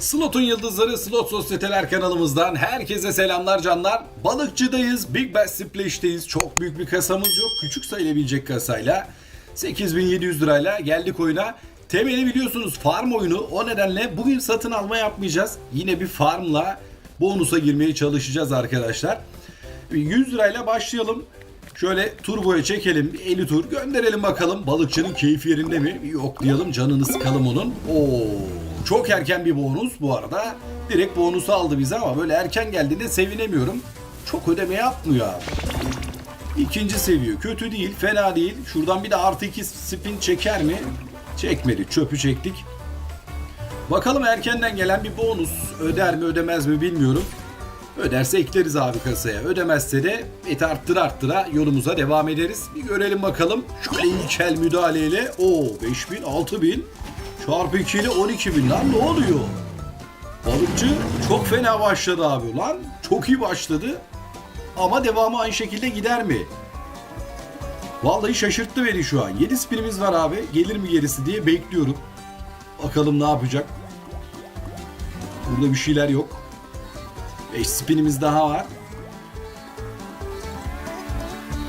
Slot'un Yıldızları Slot Sosyeteler kanalımızdan herkese selamlar canlar. Balıkçıdayız, Big Bass Splash'teyiz. Çok büyük bir kasamız yok. Küçük sayılabilecek kasayla 8700 lirayla geldik oyuna. Temeli biliyorsunuz farm oyunu. O nedenle bugün satın alma yapmayacağız. Yine bir farmla bonusa girmeye çalışacağız arkadaşlar. 100 lirayla başlayalım. Şöyle turboya çekelim. bir 50 tur gönderelim bakalım. Balıkçının keyfi yerinde mi? Yok diyelim canını sıkalım onun. Oo, çok erken bir bonus bu arada. Direkt bonusu aldı bize ama böyle erken geldiğinde sevinemiyorum. Çok ödeme yapmıyor abi. İkinci seviye kötü değil, fena değil. Şuradan bir de artı 2 spin çeker mi? Çekmedi. Çöpü çektik. Bakalım erkenden gelen bir bonus öder mi ödemez mi bilmiyorum. Öderse ekleriz abi kasaya. Ödemezse de et arttıra arttıra yolumuza devam ederiz. Bir görelim bakalım. Şöyle ilk el müdahaleyle. o 5000 6000 çarpı 2 ile 12000 lan ne oluyor? Balıkçı çok fena başladı abi lan. Çok iyi başladı. Ama devamı aynı şekilde gider mi? Vallahi şaşırttı beni şu an. 7 spinimiz var abi. Gelir mi gerisi diye bekliyorum. Bakalım ne yapacak. Burada bir şeyler yok. 5 spinimiz daha var.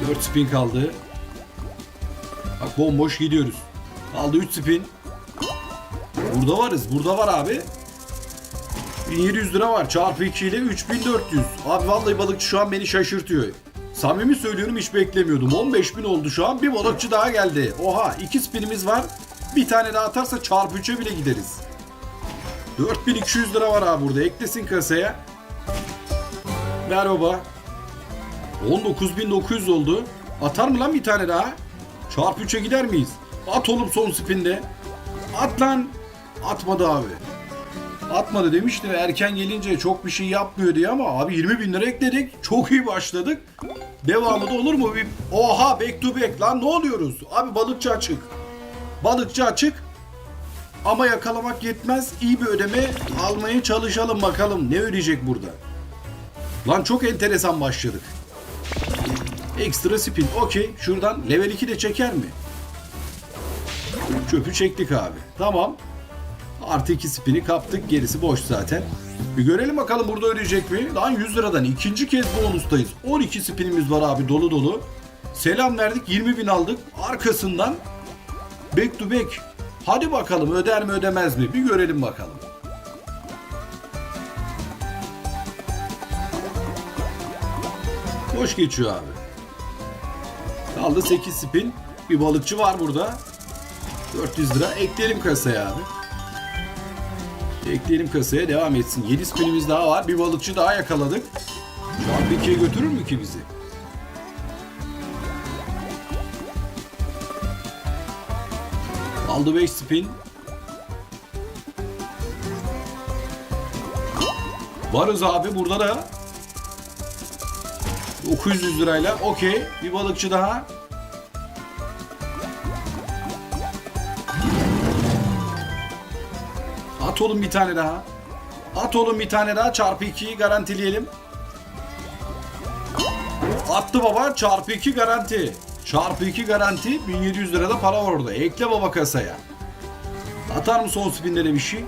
4 spin kaldı. Bak bomboş gidiyoruz. Kaldı 3 spin. Burada varız. Burada var abi. 1700 lira var. Çarpı 2 ile 3400. Abi vallahi balıkçı şu an beni şaşırtıyor. Samimi söylüyorum hiç beklemiyordum. 15.000 oldu şu an. Bir balıkçı daha geldi. Oha 2 spinimiz var. Bir tane daha atarsa çarpı 3'e bile gideriz. 4200 lira var abi burada. Eklesin kasaya. Ver baba. 19.900 oldu. Atar mı lan bir tane daha? Çarpı 3'e gider miyiz? At oğlum son spinde. At lan. Atmadı abi. Atmadı demişti ve erken gelince çok bir şey yapmıyor diye ama abi 20 bin lira ekledik. Çok iyi başladık. Devamı da olur mu? Bir... Oha back to back lan ne oluyoruz? Abi balıkçı açık. Balıkçı açık. Ama yakalamak yetmez. İyi bir ödeme almaya çalışalım bakalım. Ne ödeyecek burada? Lan çok enteresan başladık. Ekstra spin. Okey. Şuradan level 2 de çeker mi? Çöpü çektik abi. Tamam. Artı 2 spini kaptık. Gerisi boş zaten. Bir görelim bakalım burada ödeyecek mi? Lan 100 liradan ikinci kez bonustayız. 12 spinimiz var abi dolu dolu. Selam verdik 20 bin aldık. Arkasından back to back. Hadi bakalım öder mi ödemez mi? Bir görelim bakalım. Boş geçiyor abi. Kaldı 8 spin. Bir balıkçı var burada. 400 lira. Ekleyelim kasaya abi. Ekleyelim kasaya devam etsin. 7 spinimiz daha var. Bir balıkçı daha yakaladık. Şu an götürür mü ki bizi? Aldı 5 spin. Varız abi burada da 900 lirayla okey bir balıkçı daha. At oğlum bir tane daha. At oğlum bir tane daha çarpı 2'yi garantileyelim. Attı baba çarpı 2 garanti. Çarpı 2 garanti 1700 lirada para var orada. Ekle baba kasaya. Atar mı son spinlere bir şey?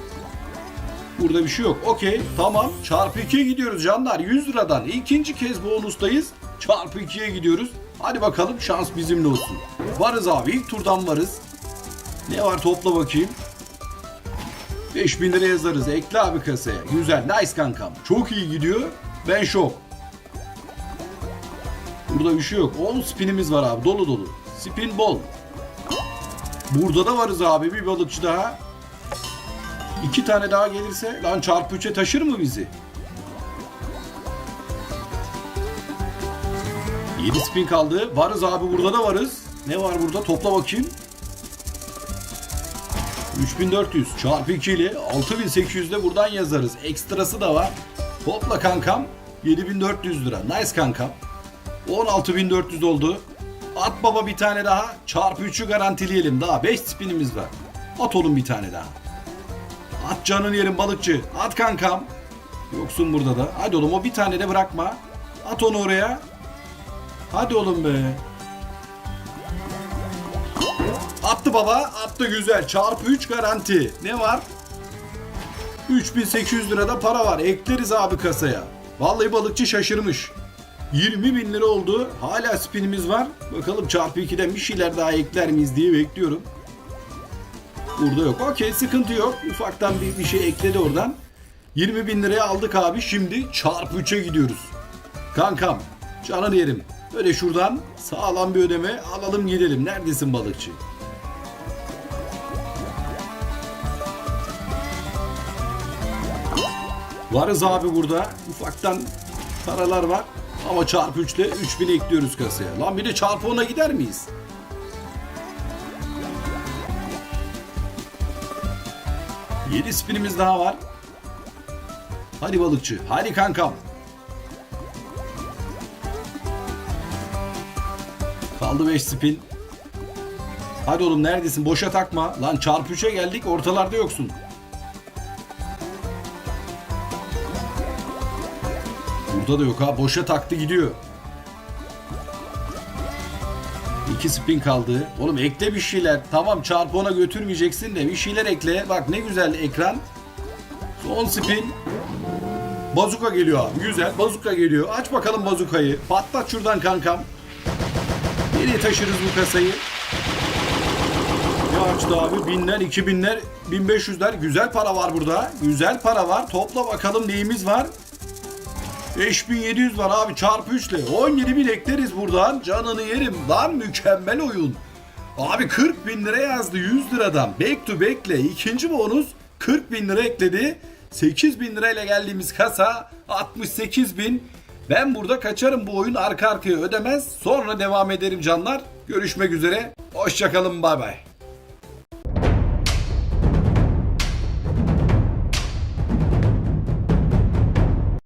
Burada bir şey yok. Okey tamam. Çarpı 2'ye gidiyoruz canlar. 100 liradan ikinci kez bonustayız. Çarpı 2'ye gidiyoruz. Hadi bakalım şans bizimle olsun. Varız abi ilk turdan varız. Ne var topla bakayım. 5000 lira yazarız. Ekle abi kasaya. Güzel. Nice kankam. Çok iyi gidiyor. Ben şok. Burada bir şey yok. 10 spinimiz var abi. Dolu dolu. Spin bol. Burada da varız abi. Bir balıkçı daha. İki tane daha gelirse lan çarpı 3'e taşır mı bizi? 7 spin kaldı. Varız abi burada da varız. Ne var burada? Topla bakayım. 3400 çarpı 2 ile 6800 de buradan yazarız. Ekstrası da var. Topla kankam 7400 lira. Nice kankam. 16400 oldu. At baba bir tane daha. Çarpı 3'ü garantileyelim. Daha 5 spinimiz var. At oğlum bir tane daha. At canını yerim balıkçı. At kankam. Yoksun burada da. Hadi oğlum o bir tane de bırakma. At onu oraya. Hadi oğlum be. Attı baba. Attı güzel. Çarpı 3 garanti. Ne var? 3800 lirada para var. Ekleriz abi kasaya. Vallahi balıkçı şaşırmış. 20 bin lira oldu. Hala spinimiz var. Bakalım çarpı 2'den bir şeyler daha ekler miyiz diye bekliyorum. Burada yok. Okey sıkıntı yok. Ufaktan bir, bir şey ekledi oradan. 20 bin liraya aldık abi. Şimdi çarpı 3'e gidiyoruz. Kankam canını yerim. Böyle şuradan sağlam bir ödeme alalım gidelim. Neredesin balıkçı? Varız abi burada. Ufaktan paralar var. Ama çarpı 3 ile 3000 ekliyoruz kasaya. Lan bir de çarpı 10'a gider miyiz? Yedi spinimiz daha var. Hadi balıkçı. Hadi kankam. Kaldı 5 spin. Hadi oğlum neredesin? Boşa takma. Lan çarpı 3'e geldik ortalarda yoksun. Burada da yok ha. Boşa taktı gidiyor. İki spin kaldı. Oğlum ekle bir şeyler. Tamam çarpı ona götürmeyeceksin de bir şeyler ekle. Bak ne güzel ekran. Son spin. Bazuka geliyor abi. Güzel. Bazuka geliyor. Aç bakalım bazukayı. Patlat şuradan kankam. Nereye taşırız bu kasayı? Ne açtı abi? Binler, iki binler, bin beş yüzler. Güzel para var burada. Güzel para var. Topla bakalım neyimiz var. 5700 var abi çarpı 3 ile 17 bin ekleriz buradan. Canını yerim lan mükemmel oyun. Abi 40 bin lira yazdı 100 liradan. Back to back ile ikinci bonus 40 bin lira ekledi. 8 bin lirayla geldiğimiz kasa 68 bin. Ben burada kaçarım bu oyun arka arkaya ödemez. Sonra devam ederim canlar. Görüşmek üzere. Hoşçakalın bay bay